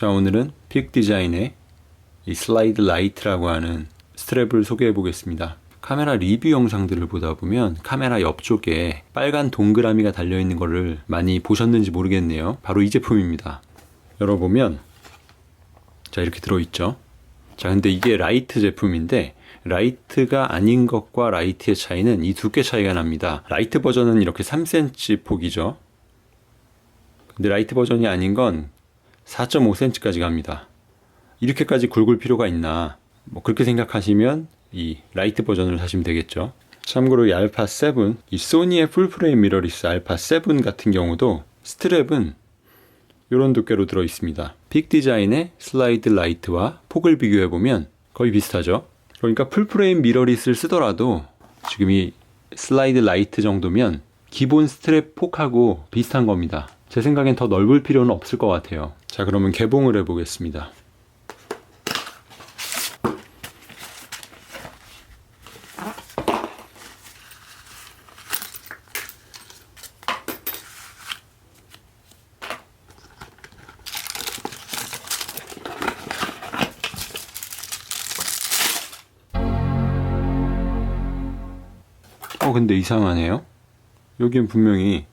자, 오늘은 픽 디자인의 이 슬라이드 라이트라고 하는 스트랩을 소개해 보겠습니다. 카메라 리뷰 영상들을 보다 보면 카메라 옆쪽에 빨간 동그라미가 달려 있는 거를 많이 보셨는지 모르겠네요. 바로 이 제품입니다. 열어보면 자, 이렇게 들어있죠. 자, 근데 이게 라이트 제품인데 라이트가 아닌 것과 라이트의 차이는 이 두께 차이가 납니다. 라이트 버전은 이렇게 3cm 폭이죠. 근데 라이트 버전이 아닌 건 4.5cm까지 갑니다. 이렇게까지 굵을 필요가 있나? 뭐 그렇게 생각하시면 이 라이트 버전을 사시면 되겠죠. 참고로 이 알파 7, 이 소니의 풀프레임 미러리스 알파 7 같은 경우도 스트랩은 이런 두께로 들어 있습니다. 픽 디자인의 슬라이드 라이트와 폭을 비교해 보면 거의 비슷하죠. 그러니까 풀프레임 미러리스를 쓰더라도 지금 이 슬라이드 라이트 정도면 기본 스트랩 폭하고 비슷한 겁니다. 제 생각엔 더 넓을 필요는 없을 것 같아요. 자, 그러면 개봉을 해보겠습니다. 어, 근데 이상하네요. 여기엔 분명히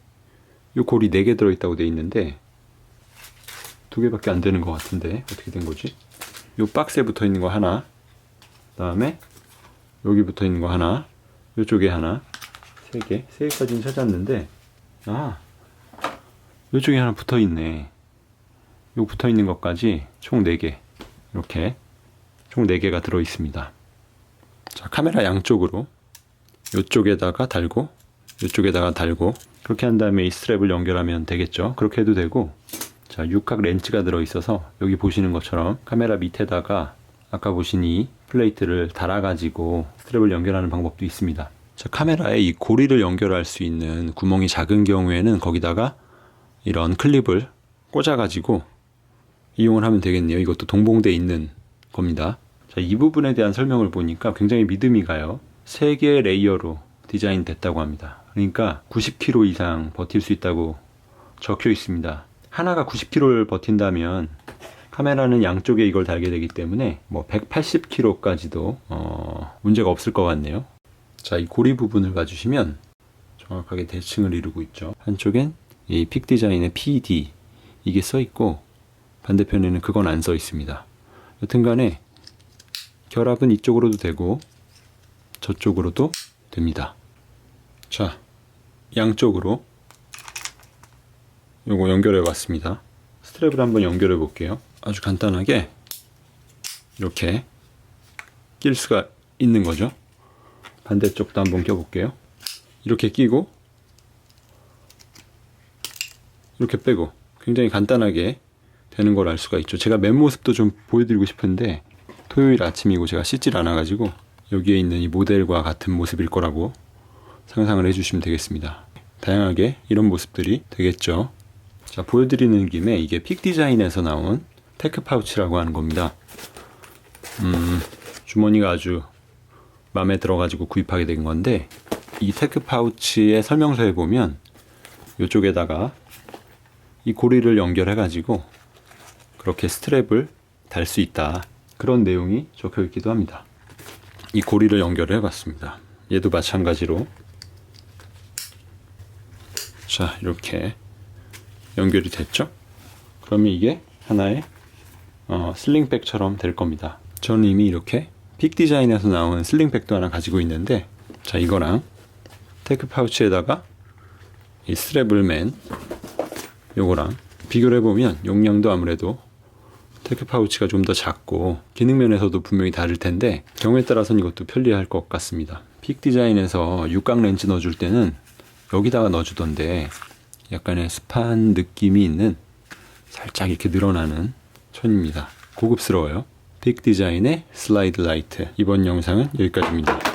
요 골이 4개 들어있다고 돼 있는데 두 개밖에 안 되는 것 같은데 어떻게 된 거지? 요 박스에 붙어 있는 거 하나 그 다음에 여기 붙어 있는 거 하나 요쪽에 하나 세 개, 세 개까지는 찾았는데 아 요쪽에 하나 붙어 있네 요 붙어 있는 것까지 총 4개 이렇게 총 4개가 들어 있습니다 자 카메라 양쪽으로 요쪽에다가 달고 이쪽에다가 달고 그렇게 한 다음에 이 스트랩을 연결하면 되겠죠? 그렇게 해도 되고 자 육각 렌치가 들어 있어서 여기 보시는 것처럼 카메라 밑에다가 아까 보신 이 플레이트를 달아 가지고 스트랩을 연결하는 방법도 있습니다. 자 카메라에 이 고리를 연결할 수 있는 구멍이 작은 경우에는 거기다가 이런 클립을 꽂아 가지고 이용을 하면 되겠네요. 이것도 동봉돼 있는 겁니다. 자 이 부분에 대한 설명을 보니까 굉장히 믿음이 가요. 세 개의 레이어로 디자인 됐다고 합니다. 그러니까 90km 이상 버틸 수 있다고 적혀 있습니다. 하나가 90km를 버틴다면 카메라는 양쪽에 이걸 달게 되기 때문에 뭐 180km까지도 어, 문제가 없을 것 같네요. 자, 이 고리 부분을 봐주시면 정확하게 대칭을 이루고 있죠. 한쪽엔 이 픽 디자인의 PD 이게 써 있고 반대편에는 그건 안 써 있습니다. 여튼간에 결합은 이쪽으로도 되고 저쪽으로도 됩니다. 자, 양쪽으로 요거 연결해 봤습니다. 스트랩을 한번 연결해 볼게요. 아주 간단하게 이렇게 낄 수가 있는 거죠. 반대쪽도 한번 껴 볼게요. 이렇게 끼고 이렇게 빼고 굉장히 간단하게 되는 걸 알 수가 있죠. 제가 맨 모습도 좀 보여드리고 싶은데 토요일 아침이고 제가 씻질 않아가지고 여기에 있는 이 모델과 같은 모습일 거라고 상상을 해주시면 되겠습니다. 다양하게 이런 모습들이 되겠죠. 자, 보여드리는 김에 이게 픽 디자인에서 나온 테크 파우치라고 하는 겁니다. 음, 주머니가 아주 마음에 들어가지고 구입하게 된 건데, 이 테크 파우치의 설명서에 보면 이쪽에다가 이 고리를 연결해 가지고 그렇게 스트랩을 달 수 있다. 그런 내용이 적혀 있기도 합니다. 이 고리를 연결해 봤습니다. 얘도 마찬가지로 자 이렇게 연결이 됐죠? 그러면 이게 하나의 어, 슬링백처럼 될 겁니다. 저는 이미 이렇게 픽 디자인에서 나온 슬링백도 하나 가지고 있는데 자 이거랑 테크 파우치에다가 이 스트랩을 맨 요거랑 비교를 해보면 용량도 아무래도 테크 파우치가 좀 더 작고 기능 면에서도 분명히 다를 텐데 경우에 따라서는 이것도 편리할 것 같습니다. 픽 디자인에서 육각 렌즈 넣어줄 때는 여기다가 넣어주던데 약간의 습한 느낌이 있는 살짝 이렇게 늘어나는 천입니다. 고급스러워요. 픽 디자인의 슬라이드 라이트 이번 영상은 여기까지입니다.